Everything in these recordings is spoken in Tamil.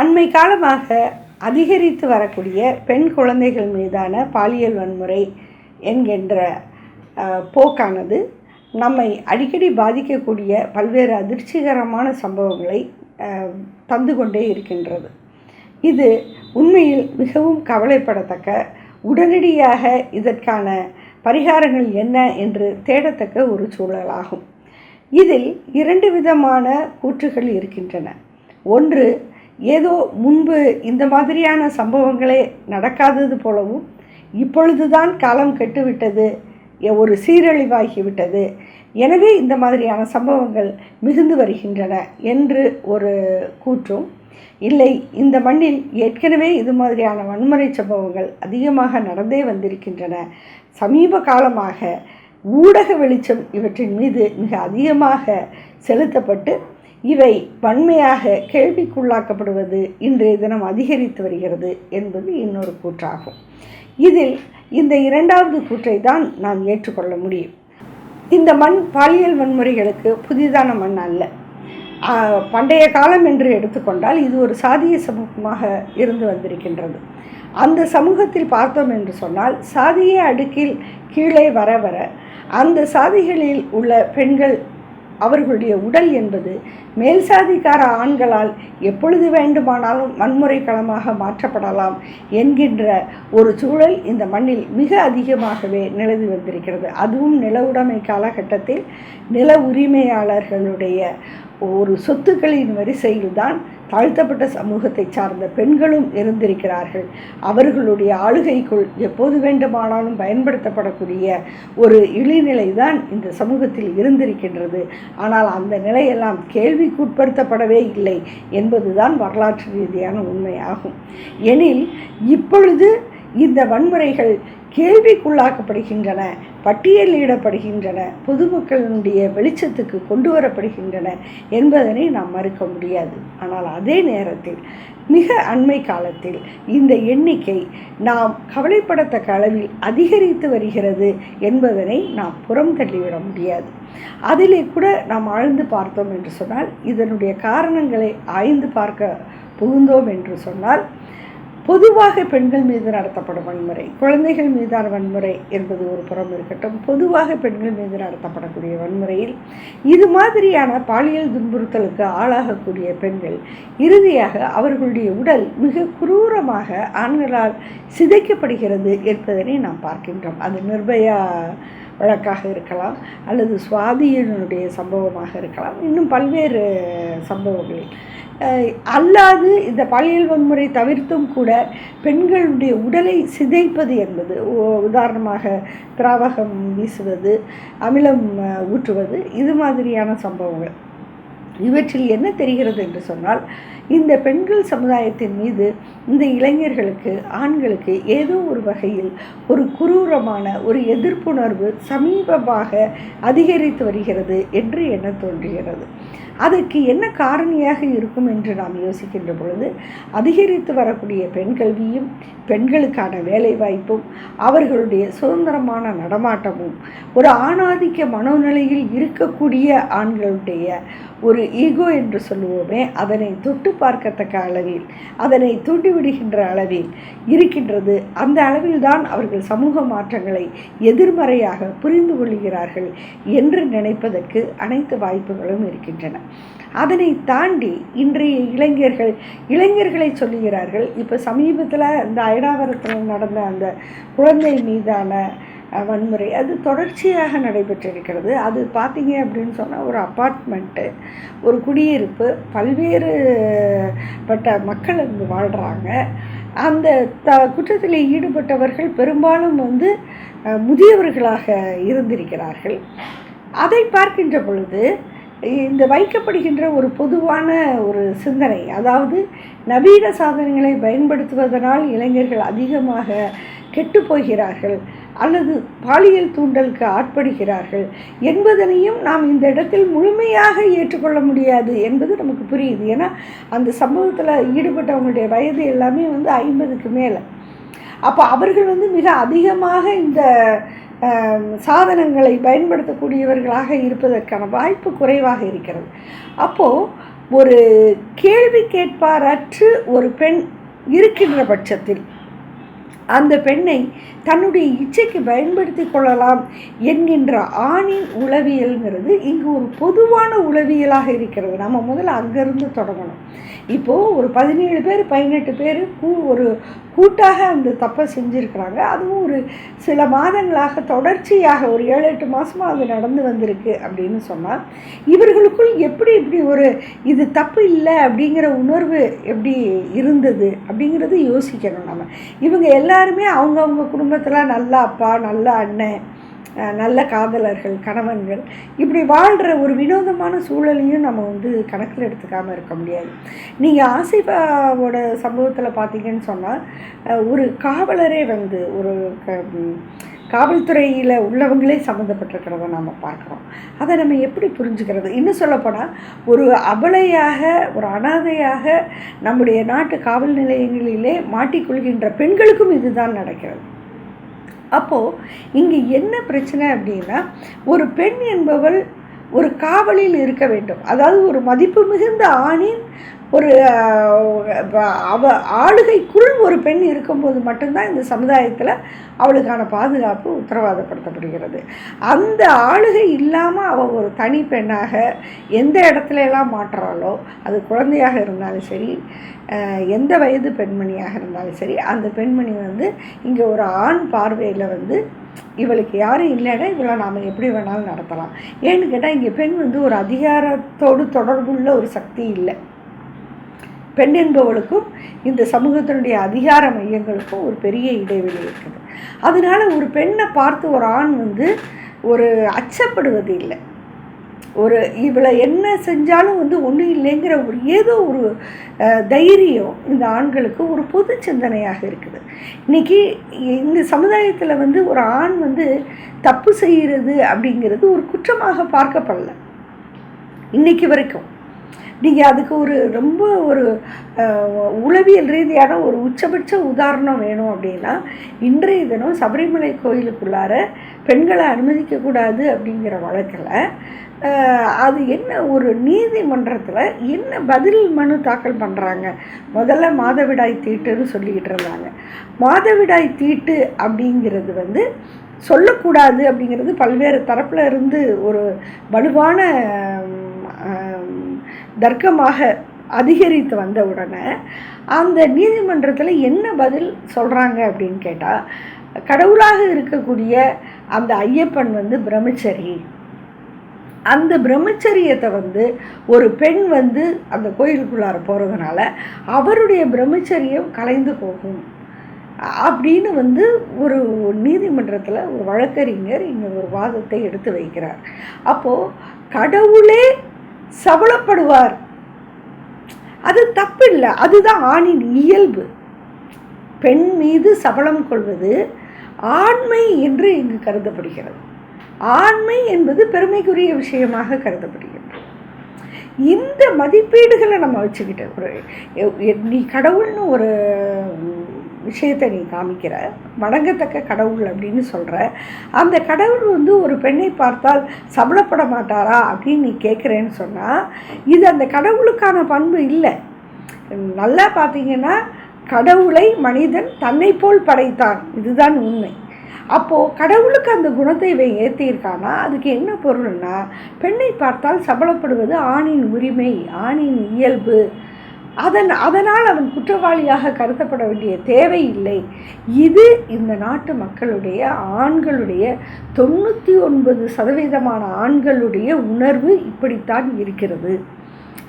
அண்மை காலமாக அதிகரித்து வரக்கூடிய பெண் குழந்தைகள் மீதான பாலியல் வன்முறை என்கின்ற போக்கானது நம்மை அடிக்கடி பாதிக்கக்கூடிய பல்வேறு அதிர்ச்சிகரமான சம்பவங்களை தந்து கொண்டே இருக்கின்றது. இது உண்மையில் மிகவும் கவலைப்படத்தக்க உடனடியாக இதற்கான பரிகாரங்கள் என்ன என்று தேடத்தக்க ஒரு சூழலாகும். இதில் இரண்டு விதமான கூற்றுகள் இருக்கின்றன. ஒன்று ஏதோ முன்பு இந்த மாதிரியான சம்பவங்களே நடக்காதது போலவும் இப்பொழுதுதான் காலம் கெட்டுவிட்டது ஒரு சீரழிவாகிவிட்டது. எனவே இந்த மாதிரியான சம்பவங்கள் மிகுந்து வருகின்றன என்று ஒரு கூற்றும். இல்லை இந்த மண்ணில் ஏற்கனவே இது மாதிரியான வன்முறை சம்பவங்கள் அதிகமாக நடந்தே வந்திருக்கின்றன. சமீப காலமாக ஊடக வெளிச்சம் இவற்றின் மீது மிக அதிகமாக செலுத்தப்பட்டு இவை வன்மையாக கேள்விக்குள்ளாக்கப்படுவது இன்றைய தினம் அதிகரித்து வருகிறது என்பது இன்னொரு கூற்றாகும். இதில் இந்த இரண்டாவது கூற்றை தான் நாம் ஏற்றுக்கொள்ள முடியும். இந்த மண் பாலியல் வன்முறைகளுக்கு புதிதான மண் அல்ல. பண்டைய காலம் என்று எடுத்துக்கொண்டால் இது ஒரு சாதிய சமூகமாக இருந்து வந்திருக்கின்றது. அந்த சமூகத்தில் பார்த்தோம் என்று சொன்னால் சாதிய அடுக்கில் கீழே வர வர அந்த சாதிகளில் உள்ள பெண்கள் அவர்களுடைய உடல் என்பது மேல்சாதிக்கார ஆண்களால் எப்பொழுது வேண்டுமானாலும் வன்முறை களமாக மாற்றப்படலாம் என்கின்ற ஒரு சூழல் இந்த மண்ணில் மிக அதிகமாகவே நிலவி வந்திருக்கிறது. அதுவும் நில உடைமை காலகட்டத்தில் நில உரிமையாளர்களுடைய ஒரு சொத்துக்களின் வரிசையில்தான் தாழ்த்தப்பட்ட சமூகத்தை சார்ந்த பெண்களும் இருந்திருக்கிறார்கள். அவர்களுடைய ஆளுகைக்குள் எப்போது வேண்டுமானாலும் பயன்படுத்தப்படக்கூடிய ஒரு இழிநிலை தான் இந்த சமூகத்தில் இருந்திருக்கின்றது. ஆனால் அந்த நிலையெல்லாம் கேள்விக்குட்படுத்தப்படவே இல்லை என்பதுதான் வரலாற்று ரீதியான உண்மையாகும். எனில் இப்பொழுது இந்த வன்முறைகள் கேள்விக்குள்ளாக்கப்படுகின்றன. பட்டியலிடப்படுகின்றன பொதுமக்களுடைய வெளிச்சத்துக்கு கொண்டு வரப்படுகின்றன என்பதனை நாம் மறுக்க முடியாது. ஆனால் அதே நேரத்தில் மிக அண்மை காலத்தில் இந்த எண்ணிக்கை நாம் கவலைப்படத்தக்க அளவில் அதிகரித்து வருகிறது என்பதனை நாம் புறம் தள்ளிவிட முடியாது. அதிலே கூட நாம் ஆழ்ந்து பார்த்தோம் என்று சொன்னால் இதனுடைய காரணங்களை ஆய்ந்து பார்க்க புகுந்தோம் என்று சொன்னால் பொதுவாக பெண்கள் மீது நடத்தப்படும் வன்முறை குழந்தைகள் மீதான வன்முறை என்பது ஒரு புறம் இருக்கட்டும். பொதுவாக பெண்கள் மீது நடத்தப்படக்கூடிய வன்முறையில் இது மாதிரியான பாலியல் துன்புறுத்தலுக்கு ஆளாகக்கூடிய பெண்கள் இறுதியாக அவர்களுடைய உடல் மிக குரூரமாக ஆண்களால் சிதைக்கப்படுகிறது என்பதனை நாம் பார்க்கின்றோம். அது நிர்பயா வழக்காக இருக்கலாம் அல்லது சுவாதியினுடைய சம்பவமாக இருக்கலாம். இன்னும் பல்வேறு சம்பவங்களில் அல்லாது இந்த பாலியல் வன்முறை தவிர்த்தும் கூட பெண்களுடைய உடலை சிதைப்பது என்பது உ- உதாரணமாக திராவகம் வீசுவது அமிலம் ஊற்றுவது இது மாதிரியான சம்பவங்கள். இவற்றில் என்ன தெரிகிறது என்று சொன்னால் இந்த பெண்கள் சமுதாயத்தின் மீது இந்த இளைஞர்களுக்கு ஆண்களுக்கு ஏதோ ஒரு வகையில் ஒரு குரூரமான ஒரு எதிர்ப்புணர்வு சமீபமாக அதிகரித்து வருகிறது என்று எண்ண தோன்றுகிறது? அதற்கு என்ன காரணியாக இருக்கும் என்று நாம் யோசிக்கின்ற பொழுது அதிகரித்து வரக்கூடிய பெண் கல்வியும் பெண்களுக்கான வேலைவாய்ப்பும் அவர்களுடைய சுதந்திரமான நடமாட்டமும் ஒரு ஆணாதிக்க மனோநிலையில் இருக்கக்கூடிய ஆண்களுடைய ஒரு ஈகோ என்று சொல்லுவோமே அதனை தொட்டு பார்க்கத்தக்க அளவில் அதனை தூண்டிவிடுகின்ற அளவில் இருக்கின்றது. அந்த அளவில்தான் அவர்கள் சமூக மாற்றங்களை எதிர்மறையாக புரிந்து கொள்கிறார்கள் என்று நினைப்பதற்கு அனைத்து வாய்ப்புகளும் இருக்கின்றன. அதனை தாண்டி இன்றைய இளைஞர்கள் இளைஞர்களை சொல்லுகிறார்கள் இப்போ சமீபத்தில் இந்த ஐடாவரத்தில் நடந்த அந்த குழந்தை மீதான வன்முறை. அது தொடர்ச்சியாக நடைபெற்றிருக்கிறது. அது பார்த்தீங்க அப்படின்னு சொன்னால் ஒரு அப்பார்ட்மெண்ட்டு ஒரு குடியிருப்பு பல்வேறு பட்ட மக்கள் அங்கு வாழ்கிறாங்க அந்த த குற்றத்தில் ஈடுபட்டவர்கள் பெரும்பாலும் வந்து முதியவர்களாக இருந்திருக்கிறார்கள். அதை பார்க்கின்ற பொழுது இந்த வைக்கப்படுகின்ற ஒரு பொதுவான ஒரு சிந்தனை அதாவது நவீன சாதனங்களை பயன்படுத்துவதனால் இளைஞர்கள் அதிகமாக கெட்டு போகிறார்கள். அல்லது பாலியல் தூண்டலுக்கு ஆட்படுகிறார்கள் என்பதனையும் நாம் இந்த இடத்தில் முழுமையாக ஏற்றுக்கொள்ள முடியாது என்பது நமக்கு புரியுது. ஏன்னா அந்த சம்பவத்தில் ஈடுபட்டவங்களுடைய வயது எல்லாமே வந்து ஐம்பதுக்கு மேலே. அப்போ அவர்கள் வந்து மிக அதிகமாக இந்த சாதனங்களை பயன்படுத்தக்கூடியவர்களாக இருப்பதற்கான வாய்ப்பு குறைவாக இருக்கிறது. அப்போது ஒரு கேள்வி கேட்பாரற்று ஒரு பெண் இருக்கின்ற பட்சத்தில் அந்த பெண்ணை தன்னுடைய இச்சைக்கு பயன்படுத்தி கொள்ளலாம் என்கின்ற ஆணின் உளவியல்ங்கிறது இங்கு ஒரு பொதுவான உளவியலாக இருக்கிறது. நம்ம முதல்ல அங்கேருந்து தொடங்கணும். இப்போது ஒரு பதினேழு பேர் பதினெட்டு பேர் கூ ஒரு கூட்டாக அந்த தப்பை செஞ்சுருக்கிறாங்க. அதுவும் ஒரு சில மாதங்களாக தொடர்ச்சியாக ஒரு ஏழு எட்டு மாதமாக அது நடந்து வந்திருக்கு அப்படின்னு சொன்னால் இவர்களுக்குள் எப்படி இப்படி ஒரு இது தப்பு இல்லை அப்படிங்கிற உணர்வு எப்படி இருந்தது அப்படிங்கிறது யோசிக்கணும் நம்ம. இவங்க எல்லாருமே அவங்கவுங்க குடும்பத்தில் நல்ல அப்பா நல்ல அண்ணன். நல்ல காதலர்கள் கணவன்கள் இப்படி வாழ்கிற ஒரு வினோதமான சூழலையும் நம்ம வந்து கணக்கில் எடுத்துக்காமல் இருக்க முடியாது. நீங்கள் ஆசிபாவோட சம்பவத்தில் பார்த்தீங்கன்னு சொன்னால் ஒரு காவலரே வந்து ஒரு க காவல்துறையில் உள்ளவங்களே சம்மந்தப்பட்டிருக்கிறத நாம் பார்க்குறோம். அதை நம்ம எப்படி புரிஞ்சுக்கிறது? இன்னும் சொல்லப்போனால் ஒரு அபலையாக ஒரு அனாதையாக நம்முடைய நாட்டு காவல் நிலையங்களிலே மாட்டிக்கொள்கின்ற பெண்களுக்கும் இதுதான் நடக்கிறது. அப்போது இங்கே என்ன பிரச்சனை அப்படின்னா ஒரு பெண் என்பவள் ஒரு காவலில் இருக்க வேண்டும். அதாவது ஒரு மதிப்பு மிகுந்த ஆணின் ஒரு அவ ஆளுகைக்குள் ஒரு பெண் இருக்கும்போது மட்டும்தான் இந்த சமுதாயத்தில் அவளுக்கான பாதுகாப்பு உத்தரவாதப்படுத்தப்படுகிறது. அந்த ஆளுகை இல்லாமல் அவள் ஒரு தனி பெண்ணாக எந்த இடத்துல எல்லாம் மாற்றுறாளோ அது குழந்தையாக இருந்தாலும் சரி எந்த வயது பெண்மணியாக இருந்தாலும் சரி அந்த பெண்மணி வந்து இங்கே ஒரு ஆண் பார்வையில் வந்து இவளுக்கு யாரும் இல்லைன்னா இவளை நாம் எப்படி வேணாலும் நடத்தலாம். ஏன்னு கேட்டால் இங்கே பெண் வந்து ஒரு அதிகாரத்தோடு தொடர்புள்ள ஒரு சக்தி இல்லை. பெண் என்பவளுக்கும் இந்த சமூகத்தினுடைய அதிகார மையங்களுக்கும் ஒரு பெரிய இடைவெளி இருக்குது. அதனால் ஒரு பெண்ணை பார்த்து ஒரு ஆண் வந்து ஒரு அச்சப்படுவது இல்லை. ஒரு இவளை என்ன செஞ்சாலும் வந்து ஒன்றும் இல்லைங்கிற ஒரு ஏதோ ஒரு தைரியம் இந்த ஆண்களுக்கு ஒரு பொது சிந்தனையாக இருக்குது. இன்றைக்கி இந்த சமுதாயத்தில் வந்து ஒரு ஆண் வந்து தப்பு செய்கிறது அப்படிங்கிறது ஒரு குற்றமாக பார்க்கப்படல. இன்றைக்கி வரைக்கும் நீங்கள் அதுக்கு ஒரு ரொம்ப ஒரு உளவியல் ரீதியான ஒரு உச்சபட்ச உதாரணம் வேணும் அப்படின்னா இன்றைய தினம் சபரிமலை கோயிலுக்குள்ளார பெண்களை அனுமதிக்கக்கூடாது அப்படிங்கிற வழக்கில் அது என்ன ஒரு நீதிமன்றத்தில் என்ன பதில் மனு தாக்கல் பண்ணுறாங்க முதல்ல மாதவிடாய் தீட்டுன்னு சொல்லிக்கிட்டு இருந்தாங்க. மாதவிடாய் தீட்டு அப்படிங்கிறது வந்து சொல்லக்கூடாது அப்படிங்கிறது பல்வேறு தரப்பில் இருந்து ஒரு வலுவான தர்க்கமாக அதிகரித்து வந்த உடனே அந்த நீதிமன்றத்தில் என்ன பதில் சொல்கிறாங்க அப்படின்னு கேட்டால் கடவுளாக இருக்கக்கூடிய அந்த ஐயப்பன் வந்து பிரம்மச்சரி. அந்த பிரம்மச்சரியத்தை வந்து ஒரு பெண் வந்து அந்த கோயிலுக்குள்ளார போகிறதுனால அவருடைய பிரம்மச்சரியம் கலைந்து போகும். அப்படின்னு வந்து ஒரு நீதிமன்றத்தில் ஒரு வழக்கறிஞர் இங்கே ஒரு வாதத்தை எடுத்து வைக்கிறார். அப்போது கடவுளே சபலப்படுவார். அது தப்பில்லை. அதுதான் ஆணின் இயல்பு. பெண் மீது சபலம் கொள்வது ஆண்மை என்று இங்கு கருதப்படுகிறது. ஆண்மை என்பது பெருமைக்குரிய விஷயமாக கருதப்படுகிறது. இந்த மதிப்பீடுகளை நம்ம வச்சுக்கிட்ட ஒரு நீ கடவுள்னு ஒரு விஷயத்தை நீ காமிக்கிற வணங்கத்தக்க கடவுள் அப்படின்னு சொல்கிற அந்த கடவுள் வந்து ஒரு பெண்ணை பார்த்தால் சபலப்பட மாட்டாரா அப்படின்னு நீ கேட்குறேன்னு சொன்னால் இது அந்த கடவுளுக்கான பண்பு இல்லை. நல்லா பார்த்தீங்கன்னா கடவுளை மனிதன் தன்னை போல் படைத்தான். இதுதான் உண்மை. அப்போது கடவுளுக்கு அந்த குணத்தை இவன் ஏற்றியிருக்கானா அதுக்கு என்ன பொருள்னா பெண்ணை பார்த்தால் சபலப்படுவது ஆணின் உரிமை ஆணின் இயல்பு. அதன் அதனால் அவன் குற்றவாளியாக கருதப்பட வேண்டிய தேவை இல்லை. இது இந்த நாட்டு மக்களுடைய ஆண்களுடைய தொண்ணூற்றி ஒன்பது சதவீதமான ஆண்களுடைய உணர்வு இப்படித்தான் இருக்கிறது.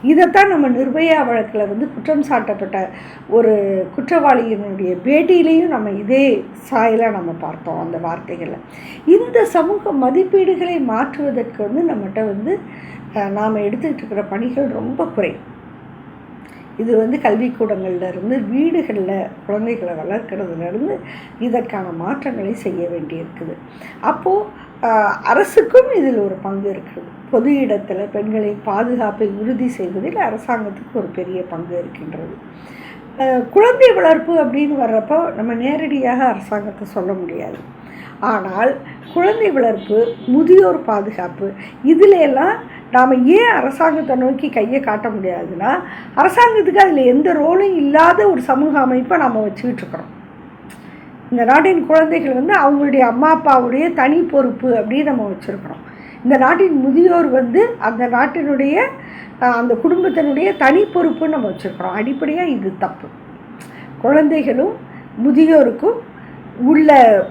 இதைத்தான் நம்ம நிர்பயா வழக்கில் வந்து குற்றம் சாட்டப்பட்ட ஒரு குற்றவாளியினுடைய பேட்டியிலையும் நம்ம இதே சாயலாக நம்ம பார்த்தோம் அந்த வார்த்தைகளை இந்த சமூக மதிப்பீடுகளை மாற்றுவதற்கு வந்து நம்மகிட்ட வந்து நாம் எடுத்துக்கிட்டு இருக்கிற பணிகள் ரொம்ப குறை. இது வந்து கல்விக்கூடங்கள்லேருந்து வீடுகளில் குழந்தைகளை வளர்க்குறதுலேருந்து இதற்கான மாற்றங்களை செய்ய வேண்டியிருக்குது. அப்போது அரசுக்கும் இதில் ஒரு பங்கு இருக்குது பொது இடத்துல பெண்களின் பாதுகாப்பை உறுதி செய்வதில் அரசாங்கத்துக்கு ஒரு பெரிய பங்கு இருக்கின்றது. குழந்தை வளர்ப்பு அப்படின்னு வர்றப்போ நம்ம நேரடியாக அரசாங்கத்தை சொல்ல முடியாது. ஆனால் குழந்தை வளர்ப்பு முதியோர் பாதுகாப்பு இதில் எல்லாம் நாம் ஏன் அரசாங்கத்தை நோக்கி கையை காட்ட முடியாதுன்னா அரசாங்கத்துக்கு அதில் எந்த ரோலும் இல்லாத ஒரு சமூக அமைப்பை நம்ம வச்சுக்கிட்டு இருக்கிறோம். இந்த நாட்டின் குழந்தைகள் வந்து அவங்களுடைய அம்மா அப்பாவுடைய தனி பொறுப்பு அப்படின்னு நம்ம வச்சுருக்கிறோம். இந்த நாட்டின் முதியோர் வந்து அந்த நாட்டினுடைய அந்த குடும்பத்தினுடைய தனி பொறுப்புன்னு நம்ம வச்சுருக்கிறோம். அடிப்படையாக இது தப்பு. குழந்தைகளும் முதியோருக்கும் உள்ள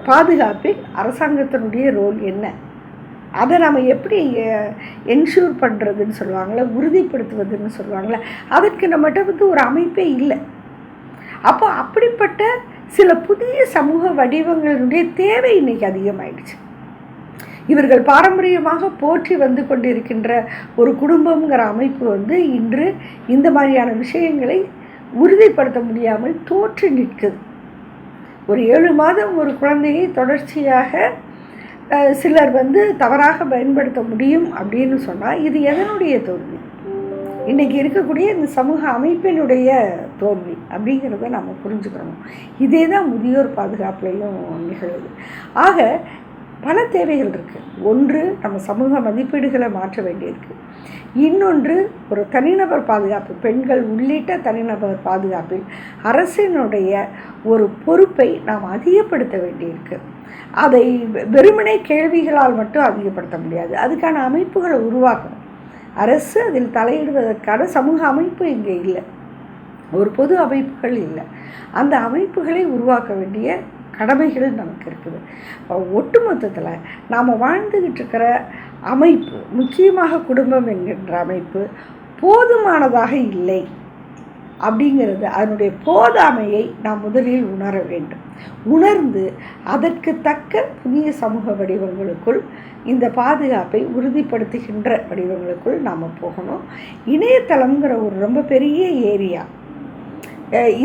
பாதுகாப்பில் அரசாங்கத்தினுடைய ரோல் என்ன? அதை நம்ம எப்படி என்ஷூர் பண்ணுறதுன்னு சொல்லுவாங்களே உறுதிப்படுத்துவதுன்னு சொல்லுவாங்களே அதற்கு நம்மகிட்ட வந்து ஒரு அமைப்பே இல்லை. அப்போ அப்படிப்பட்ட சில புதிய சமூக வடிவங்களுடைய தேவை இன்றைக்கி அதிகமாயிடுச்சு. இவர்கள் பாரம்பரியமாக போற்றி வந்து கொண்டிருக்கின்ற ஒரு குடும்பங்கிற அமைப்பு வந்து இன்று இந்த மாதிரியான விஷயங்களை உறுதிப்படுத்த முடியாமல் தோற்று நிற்குது. ஒரு ஏழு மாதம் ஒரு குழந்தையை தொடர்ச்சியாக சிலர் வந்து தவறாக பயன்படுத்த முடியும் அப்படின்னு சொன்னால் இது எதனுடைய தோல்வி? இன்றைக்கி இருக்கக்கூடிய இந்த சமூக அமைப்பினுடைய தோல்வி அப்படிங்கிறத நம்ம புரிஞ்சுக்கிறோம் இதே தான் முதியோர் பாதுகாப்புலையும் நிகழுது. ஆக பல தேவைகள் இருக்குது ஒன்று நம்ம சமூக மதிப்பீடுகளை மாற்ற வேண்டியிருக்கு. இன்னொன்று ஒரு தனிநபர் பாதுகாப்பு பெண்கள் உள்ளிட்ட தனிநபர் பாதுகாப்பில் அரசினுடைய ஒரு பொறுப்பை நாம் அதிகப்படுத்த வேண்டியிருக்கு. அதை வெ- வெறுமனே கேள்விகளால் மட்டும் அதிகப்படுத்த முடியாது. அதுக்கான அமைப்புகளை உருவாக்கணும். அரசு அதில் தலையிடுவதற்கான சமூக அமைப்பு இங்கே இல்லை. ஒரு பொது அமைப்புகள் இல்லை. அந்த அமைப்புகளை உருவாக்க வேண்டிய கடமைகள் நமக்கு இருக்குது. ஒட்டுமொத்தத்தில் நாம் வாழ்ந்துக்கிட்டு இருக்கிற அமைப்பு முக்கியமாக குடும்பம் என்கின்ற அமைப்பு போதுமானதாக இல்லை அப்படிங்கிறது அதனுடைய போதாமையை நாம் முதலில் உணர வேண்டும். உணர்ந்து அதற்கு தக்க புதிய சமூக வடிவங்களுக்குள் இந்த பாதுகாப்பை உறுதிப்படுத்துகின்ற வடிவங்களுக்குள் நாம் போகணும். இணையதளம்ங்கிற ஒரு ரொம்ப பெரிய ஏரியா.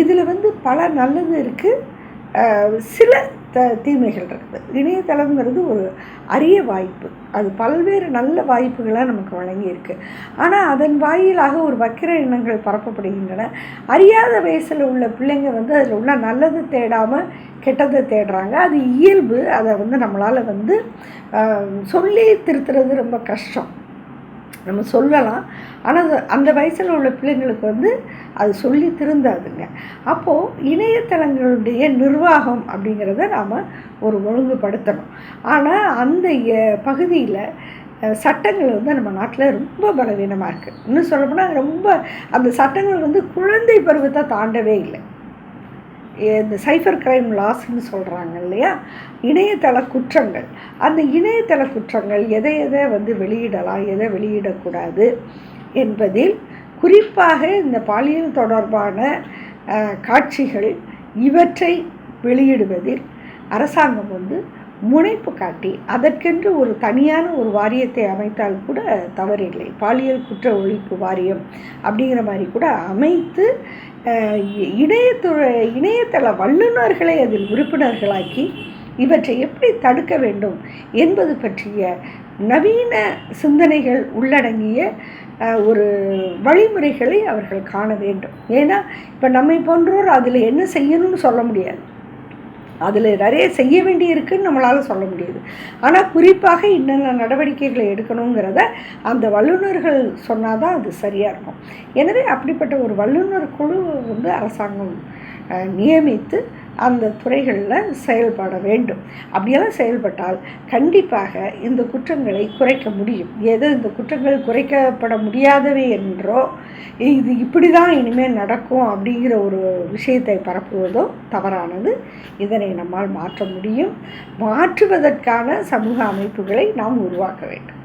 இதில் வந்து பல நல்லது இருக்குது சில த தீமைகள் இருக்குது. இணையதளம்ங்கிறது ஒரு அரிய வாய்ப்பு. அது பல்வேறு நல்ல வாய்ப்புகளாக நமக்கு வழங்கியிருக்கு. ஆனால் அதன் வாயிலாக ஒரு வக்கிர எண்ணங்கள் பரப்பப்படுகின்றன. அறியாத வயசில் உள்ள பிள்ளைங்க வந்து அதில் உள்ள நல்லது தேடாமல் கெட்டதை தேடுறாங்க. அது இயல்பு. அதை வந்து நம்மளால் வந்து சொல்லி திருத்துறது ரொம்ப கஷ்டம். நம்ம சொல்லலாம். ஆனால் அந்த வயசில் உள்ள பிள்ளைங்களுக்கு வந்து அது சொல்லி திருந்தாதுங்க. அப்போது இணையதளங்களுடைய நிர்வாகம் அப்படிங்கிறத நாம் ஒரு ஒழுங்குபடுத்தணும். ஆனால் அந்த பகுதியில் சட்டங்கள் வந்து நம்ம நாட்டில் ரொம்ப பலவீனமாக இருக்குது இன்னும் சொல்லப்போனால் ரொம்ப அந்த சட்டங்கள் வந்து குழந்தை பருவத்தை தாண்டவே இல்லை. இந்த சைபர் கிரைம் லாஸ்ன்னு சொல்கிறாங்க இல்லையா? இணையதள குற்றங்கள். அந்த இணையதள குற்றங்கள் எதை எதை வந்து வெளியிடலாம் எதை வெளியிடக்கூடாது என்பதில் குறிப்பாக இந்த பாலியல் தொடர்பான காட்சிகள் இவற்றை வெளியிடுவதில் அரசாங்கம் வந்து முனைப்பு காட்டி அதற்கென்று ஒரு தனியான ஒரு வாரியத்தை அமைத்தால் கூட தவறில்லை. பாலியல் குற்ற ஒழிப்பு வாரியம் அப்படிங்கிற மாதிரி கூட அமைத்து இணையத்துறை இணையதள வல்லுநர்களை அதில் உறுப்பினர்களாக்கி இவற்றை எப்படி தடுக்க வேண்டும் என்பது பற்றிய நவீன சிந்தனைகள் உள்ளடங்கிய ஒரு வழிமுறைகளை அவர்கள் காண வேண்டும். ஏன்னா இப்போ நம்மை போன்றோர் அதில் என்ன செய்யணும்னு சொல்ல முடியாது. அதில் நிறைய செய்ய வேண்டியிருக்குன்னு நம்மளால் சொல்ல முடியுது. ஆனால் குறிப்பாக என்னென்ன நடவடிக்கைகளை எடுக்கணுங்கிறத அந்த வல்லுநர்கள் சொன்னால் தான் அது சரியாக இருக்கும். எனவே அப்படிப்பட்ட ஒரு வல்லுநர் குழு வந்து அரசாங்கம் நியமித்து அந்த துறைகளில் செயல்பட வேண்டும். அப்படியெல்லாம் செயல்பட்டால் கண்டிப்பாக இந்த குற்றங்களை குறைக்க முடியும். ஏதோ இந்த குற்றங்கள் குறைக்கப்பட முடியாதவை என்றோ இது இப்படி தான் இனிமேல் நடக்கும் அப்படிங்கிற ஒரு விஷயத்தை பரப்புவதோ தவறானது. இதனை நம்மால் மாற்ற முடியும். மாற்றுவதற்கான சமூக அமைப்புகளை நாம் உருவாக்க வேண்டும்.